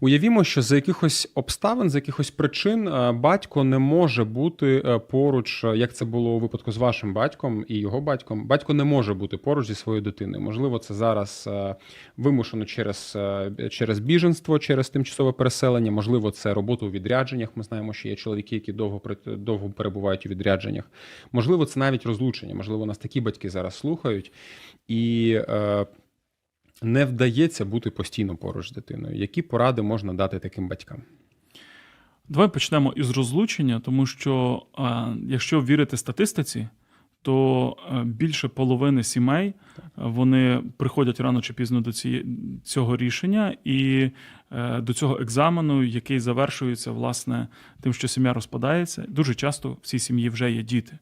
Уявімо, що за якихось обставин, за якихось причин е, батько не може бути е, поруч, е, як це було у випадку з вашим батьком і його батьком. Батько не може бути поруч зі своєю дитиною. Можливо, це зараз вимушено через, через біженство, через тимчасове переселення. Можливо, це робота у відрядженнях. Ми знаємо, що є чоловіки, які довго довго перебувають у відрядженнях. Можливо, це навіть розлучення. Можливо, нас такі батьки зараз слухають і. Е, не вдається бути постійно поруч з дитиною. Які поради можна дати таким батькам? Давай почнемо із розлучення, тому що якщо вірити статистиці, то е, більше половини сімей е, вони приходять рано чи пізно до цього рішення і е, до цього екзамену, який завершується власне тим, що сім'я розпадається. Дуже часто в цій сім'ї вже є діти.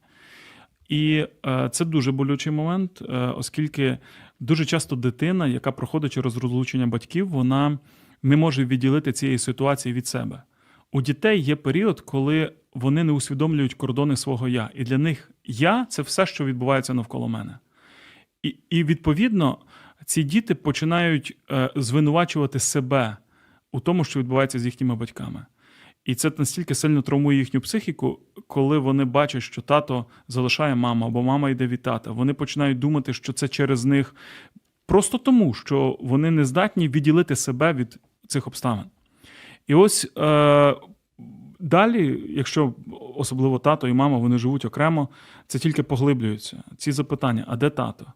І е, це дуже болючий момент, е, оскільки дуже часто дитина, яка проходить через розлучення батьків, вона не може відділити цієї ситуації від себе. У дітей є період, коли вони не усвідомлюють кордони свого я. І для них я це все, що відбувається навколо мене. І, і відповідно, ці діти починають е, звинувачувати себе у тому, що відбувається з їхніми батьками. І це настільки сильно травмує їхню психіку, коли вони бачать, що тато залишає маму або мама йде від тата. Вони починають думати, що це через них просто тому, що вони не здатні відділити себе від цих обставин. І ось е, далі, якщо особливо тато і мама вони живуть окремо, це тільки поглиблюється. Ці запитання: а де тато?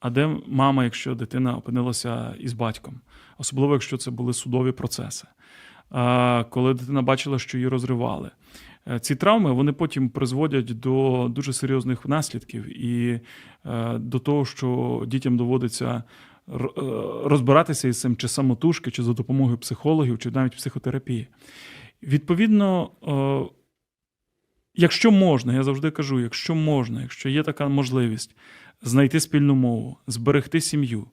А де мама, якщо дитина опинилася із батьком? Особливо, якщо це були судові процеси. Коли дитина бачила, що її розривали. Е, Ці травми вони потім призводять до дуже серйозних наслідків і е, до того, що дітям доводиться е, розбиратися із цим чи самотужки, чи за допомогою психологів, чи навіть психотерапії. Відповідно, якщо можна, я завжди кажу, якщо можна, якщо є така можливість знайти спільну мову, зберегти сім'ю.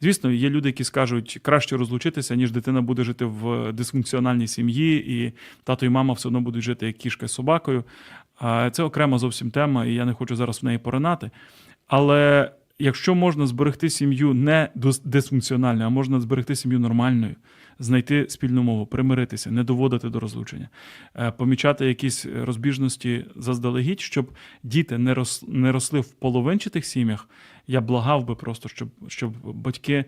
Звісно, є люди, які скажуть, краще розлучитися, ніж дитина буде жити в дисфункціональній сім'ї, і тато і мама все одно будуть жити як кішка з собакою. Це окрема зовсім тема, і я не хочу зараз в неї поринати. Але якщо можна зберегти сім'ю не дисфункціональною, а можна зберегти сім'ю нормальною, знайти спільну мову, примиритися, не доводити до розлучення, е, помічати якісь розбіжності заздалегідь, щоб діти не росли, не росли в половинчатих сім'ях. Я благав би просто, щоб, щоб батьки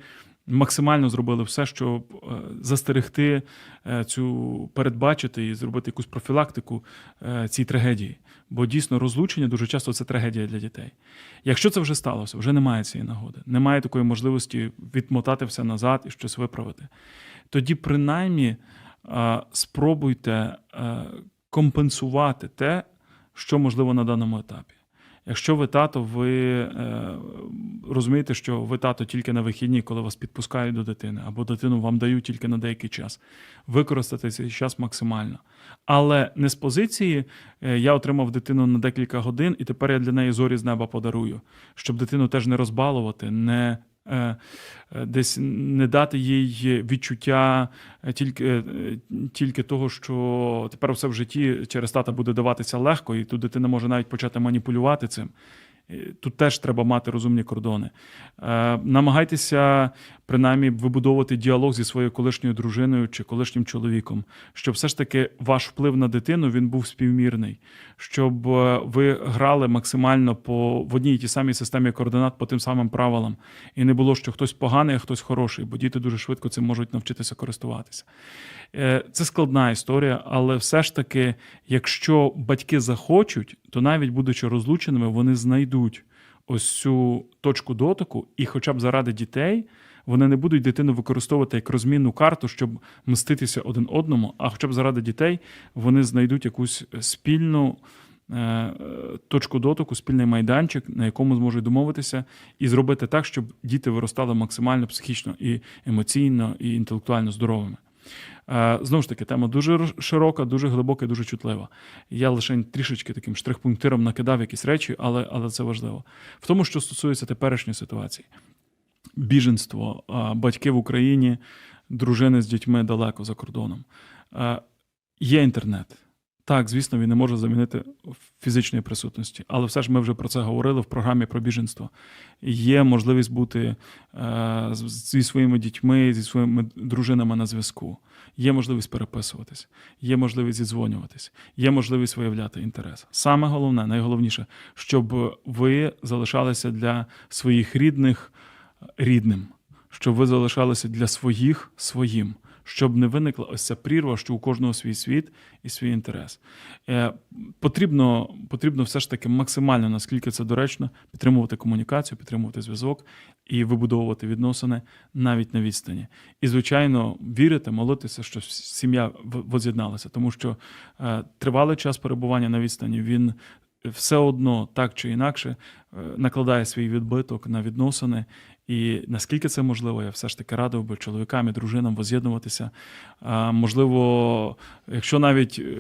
максимально зробили все, щоб е, застерегти е, цю передбачити і зробити якусь профілактику е, цій трагедії. Бо дійсно розлучення дуже часто це трагедія для дітей. Якщо це вже сталося, вже немає цієї нагоди, немає такої можливості відмотати все назад і щось виправити. Тоді, принаймні, спробуйте компенсувати те, що можливо на даному етапі. Якщо ви тато, ви е, розумієте, що ви тато тільки на вихідні, коли вас підпускають до дитини, або дитину вам дають тільки на деякий час, використати цей час максимально. Але не з позиції е, я отримав дитину на декілька годин, і тепер я для неї зорі з неба подарую, щоб дитину теж не розбалувати, не десь не дати їй відчуття е, тільки, е, тільки того, що тепер все в житті через тата буде даватися легко, і тут дитина може навіть почати маніпулювати цим. Е, Тут теж треба мати розумні кордони. Е, намагайтеся принаймні вибудовувати діалог зі своєю колишньою дружиною чи колишнім чоловіком, щоб все ж таки ваш вплив на дитину він був співмірний, щоб е, ви грали максимально по в одній і тій самій системі координат по тим самим правилам, і не було, що хтось поганий, а хтось хороший, бо діти дуже швидко цим можуть навчитися користуватися. Це складна історія, але все ж таки, якщо батьки захочуть, то навіть будучи розлученими, вони знайдуть ось цю точку дотику, і хоча б заради дітей вони не будуть дитину використовувати як розмінну карту, щоб мститися один одному, а хоча б заради дітей вони знайдуть якусь спільну. е, Точку дотику, спільний майданчик, на якому зможуть домовитися, і зробити так, щоб діти виростали максимально психічно і емоційно, і інтелектуально здоровими. Е, Знову ж таки, тема дуже широка, дуже глибока, і дуже чутлива. Я лише трішечки таким штрих-пунктиром накидав якісь речі, але, але це важливо. В тому, що стосується теперішньої ситуації, біженство, батьки в Україні, дружини з дітьми далеко за кордоном. Е, Є інтернет. Так, звісно, він не може замінити фізичної присутності, але все ж ми вже про це говорили в програмі про біженство. Є можливість бути е, зі своїми дітьми, зі своїми дружинами на зв'язку. Є можливість переписуватись, є можливість зідзвонюватись, є можливість виявляти інтерес. Саме головне, найголовніше, щоб ви залишалися для своїх рідних рідним, щоб ви залишалися для своїх своїм, щоб не виникла ось ця прірва, що у кожного свій світ і свій інтерес. Е, потрібно, потрібно все ж таки максимально, наскільки це доречно, підтримувати комунікацію, підтримувати зв'язок і вибудовувати відносини навіть на відстані. І, звичайно, вірити, молитися, що сім'я воз'єдналася, тому що е, тривалий час перебування на відстані він все одно так чи інакше е, накладає свій відбиток на відносини. І наскільки це можливо, я все ж таки радив би чоловікам і дружинам воз'єднуватися. Можливо, якщо навіть е,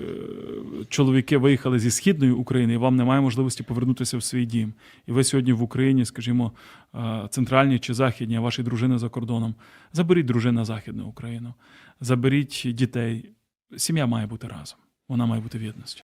чоловіки виїхали зі східної України, і вам немає можливості повернутися в свій дім, і ви сьогодні в Україні, скажімо, е, центральній чи західній, а ваші дружини за кордоном, заберіть дружин на Західну Україну, заберіть дітей. Сім'я має бути разом, вона має бути в єдності.